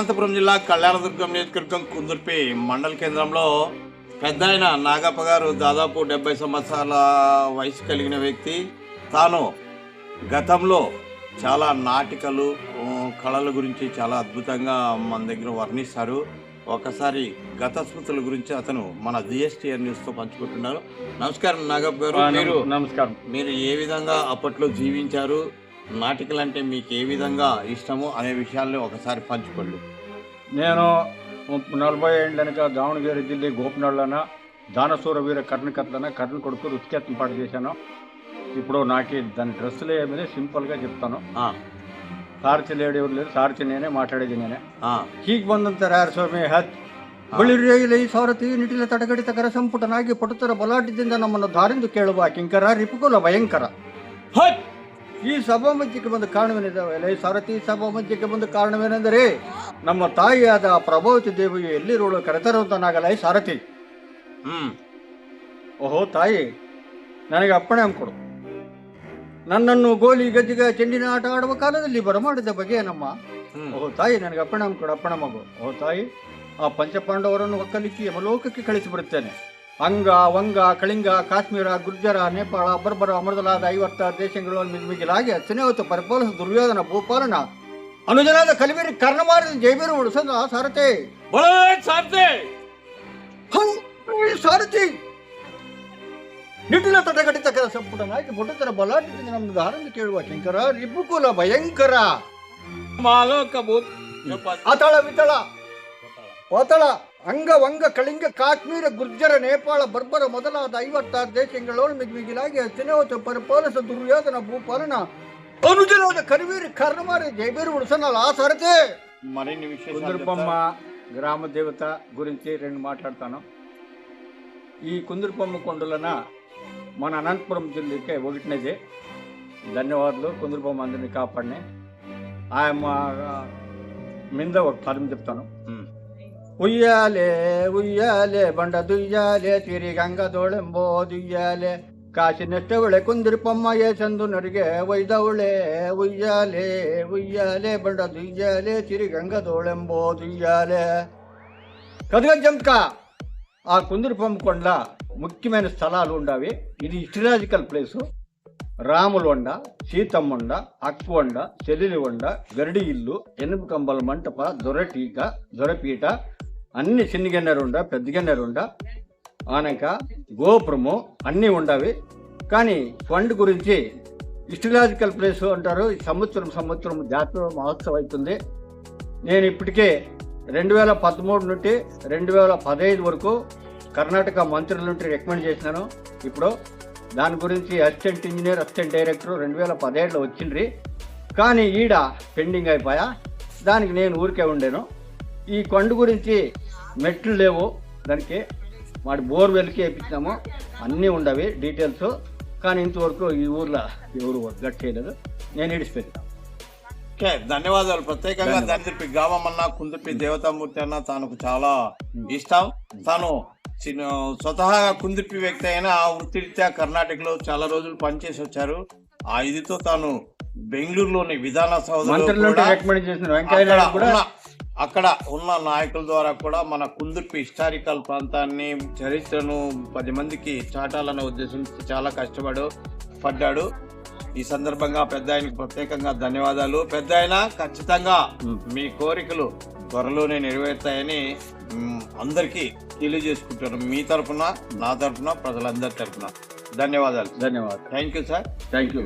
అనంతపురం జిల్లా కళ్యాణదుర్గం నియోజకవర్గం కుందుర్పి మండల కేంద్రంలో పెద్ద ఆయన నాగప్ప గారు దాదాపు డెబ్బై సంవత్సరాల వయసు కలిగిన వ్యక్తి. తాను గతంలో చాలా నాటికలు కళల గురించి చాలా అద్భుతంగా మన దగ్గర వర్ణిస్తారు. ఒకసారి గత స్మృతుల గురించి అతను మన జిఎస్టీఆర్ న్యూస్తో పంచుకుంటున్నారు. నమస్కారం నాగప్ప గారు. నమస్కారం. మీరు ఏ విధంగా అప్పట్లో జీవించారు? నాటికలు అంటే మీకు ఏ విధంగా ఇష్టము అనే విషయాల్ని ఒకసారి పంచుకోండి నేను ముప్ప- నలభై ఏళ్ళనక దావణగిరి జిల్లా గోపినాళ్ళన దానసూర వీర కర్ణకట్లన కర్ణ కొడుకు రుచికెత్తం పాటు చేశాను ఇప్పుడు నాకు దాని డ్రెస్సులు ఏమి సింపుల్గా చెప్తాను ఆ, సారథి లేడు ఎవరు లేరు సారథి నేనే మాట్లాడేది నేనే ఆ, ಹೀಗೆ ಬಂದಂತ ಯಾರು ಸ್ವಾಮಿ ಹತ್ ಬಳಿರೇಲಿ ಸಾರಥಿ ನಿಟಿಲ ತಡಗಡಿತ ಕರ ಸಂಪುಟನಾಗಿ ಪಟುತ್ತರ ಬಲಾಟದಿಂದ ನಮ್ಮನ್ನು ದಾರಿಂದು ಕೇಳುವ ಕಿಂಕರ ರಿಪುಕುಲ ಭಯಂಕರ ಹಟ್! ಈ ಸಭಾಮಧ್ಯಕ್ಕೆ ಬಂದ ಕಾರಣವೇನಿದ್ದಾವೆ ಸಾರಥಿ ಸಭಾಮಧ್ಯಕ್ಕೆ ಬಂದ ಕಾರಣವೇನೆಂದರೆ ನಮ್ಮ ತಾಯಿಯಾದ ಪ್ರಭಾವತಿ ದೇವಿಯು ಎಲ್ಲಿರುವಳು ಕರೆತರುವಂತನಾಗಲ್ಲ ಈ ಸಾರಥಿ. ಹ್ಮ್. ಓಹೋ ತಾಯಿ ನನಗೆ ಅಪ್ಪಣೆ ಕೊಡು ನನ್ನನ್ನು ಗೋಲಿ ಗಜ್ಜಿಗ ಚೆಂಡಿನ ಆಟ ಆಡುವ ಕಾಲದಲ್ಲಿ ಬರಮಾಡಿದ ಬಗೆಯೇನಮ್ಮ ನಮ್ಮ ಓಹೋ ತಾಯಿ ನನಗೆ ಅಪ್ಪಣೆ ಕೊಡು ಅಪ್ಪಣ ಮಗು. ಓಹೋ ತಾಯಿ ಆ ಪಂಚಪಾಂಡವರನ್ನು ಒಕ್ಕಲಿಕ್ಕಿ ಯಮಲೋಕಕ್ಕೆ ಕಳಿಸಿಬಿಡುತ್ತೇನೆ. ಅಂಗ ವಂಗ ಕಳಿಂಗ ಕಾಶ್ಮೀರ ಗುರ್ಜರ ನೇಪಾಳ ಬರ್ಬರ ಮೊದಲಾದ ದೇಶಗಳು ದೇಶಗಳಲ್ಲಿ ಮಿಗಿಲಾಗಿ ಹೊತ್ತು ಪರಿಪಾಲಿಸ ದುರ್ಯೋಧನ ಭೂಪಾಲನ ಅನುಜನಾದ ಕರ್ಣ ಮಾರಿದ ಜೈಬೀರು ಉಳಿಸದ ಸಾರಥಿ. ಸಾರಥಿ! ನಿಟ್ಟಿನ ತಟಗಟಿತ ಕೆಲಸ ಪುಟ ನಾಯಕ ಬುಟ್ಟತರ ಬಲಾಟದಿಂದ ನಮ್ದು ಧಾರಣ ಕೇಳುವ ಶಂಕರ ರಿಪುಕುಲ ಭಯಂಕರ. ಮಾಲೋಕ ಭೂತ್ ಅತಳ ವಿತಳ. ಒತಳ ಅಂಗ ವಂಗ ಕಳಿಂಗ ಕಾಶ್ಮೀರ ಗುರ್ಜರ ನೇಪಾಳ ಬರ್ಬರ ಮೊದಲಾದ ಐವತ್ತಾರು ದೇಶಗಳೋಳು ಮಿಗಿಲಾಗಿ ಹತ್ತಿನವತ್ತು ಪರಿಪಾಲಿಸ ದುರ್ಯೋಧನ ಭೂಪಾಲನ ಅನುಜನಾದ ಕರಿವೀರಿ ಕರ್ಣಮಾರಿ జైబీరు ఉడసనాలు ఆ సరతే మరిన్ని విశేషాలు కుందురుపమ్మ చెప్తారా? గ్రామ దేవత గురించి రెండు మాట్లాడతాను ఈ కుందురుపమ్మ కొండలన మన అనంతపురం జిల్లాకే ఒకటినది ధన్యవాదాలు కుందురుపమ్మ అందరినీ కాపాడిని ఆయమ్మ మీద ఒక పదం చెప్తాను ಹ್ಮ್ ఉయ్యాలే ఉయ్యాలే బండ దుయ్యాలే తిరి గంగ దోళెంబో దుయ్యాలే ಕಾಶಿ ನೆಟ್ಟವಳೆ ಕುಂದಿರಿಪಮ್ಮ ಏಸಂದು ನರಿಗೆ ಒಯ್ದವಳೆ ಉಯ್ಯಾಲೆ ಉಯ್ಯಾಲೆ ಬಂಡ ದುಯ್ಯಾಲೆ ತಿರಿ గంగదోళెంబో దుయ్యాలే కదుగా జంక ఆ కుందిరిపమ్మ కొండ ముఖ్యమైన స్థలాలు ఉండవి ఇది హిస్టలాజికల్ ప్లేసు రాములొండ సీతమ్మండ అక్కొండ చెల్లెలివండ గరిడి ఇల్లు ఎనుపు కంబల మంటప దొరటీక దొరపీట అన్ని చిన్న గన్నెరు ఉండ పెద్ద గన్నెరు ఉండ ఆనక గోపురము అన్నీ ఉండవి. కానీ ఫండ్ గురించి హిస్టలాజికల్ ప్లేస్ అంటారు ఈ సంవత్సరం సంవత్సరం జాతర మహోత్సవం అవుతుంది. నేను ఇప్పటికే రెండు వేల పదమూడు నుండి రెండు వేల పదహైదు వరకు కర్ణాటక మంత్రుల నుండి రికమెండ్ చేసినాను. ఇప్పుడు దాని గురించి అసిస్టెంట్ ఇంజనీర్ అసిస్టెంట్ డైరెక్టర్ రెండు వేల పదిహేడులో వచ్చిండ్రి. కానీ ఈడ పెండింగ్ అయిపోయా. దానికి నేను ఊరికే ఉండేను. ఈ కొండ గురించి మెట్లు లేవు. దానికి వాడి బోర్వెల్కి వేయించినాము. అన్నీ ఉండవి డీటెయిల్స్. కానీ ఇంతవరకు ఈ ఊర్లో ఎవరు గట్ చేయలేదు. నేను ఇడిచిపెట్టాను ఓకే ధన్యవాదాలు. ప్రత్యేకంగా దందిపి గ్రామం అన్న కుందుపి దేవతామూర్తి అన్న తనకు చాలా ఇష్టం. తాను స్వతహాగా కుందుపి వ్యక్తి అయినా వృత్తిరీత్యా కర్ణాటకలో చాలా రోజులు పనిచేసి వచ్చారు. ఆ ఇదితో తాను బెంగళూరులోని విధాన సౌధలో అక్కడ ఉన్న నాయకుల ద్వారా కూడా మన కుందుర్పి హిస్టారికల్ ప్రాంతాన్ని చరిత్రను పది మందికి చాటాలనే ఉద్దేశంతో చాలా కష్టపడు పడ్డాడు. ఈ సందర్భంగా పెద్ద ఆయనకు ప్రత్యేకంగా ధన్యవాదాలు. పెద్ద ఆయన ఖచ్చితంగా మీ కోరికలు త్వరలోనే నెరవేరుతాయని అందరికీ తెలియజేసుకుంటాను మీ తరపున నా తరపున ప్రజలందరి తరపున ధన్యవాదాలు. ధన్యవాదాలు. Thank you sir. Thank you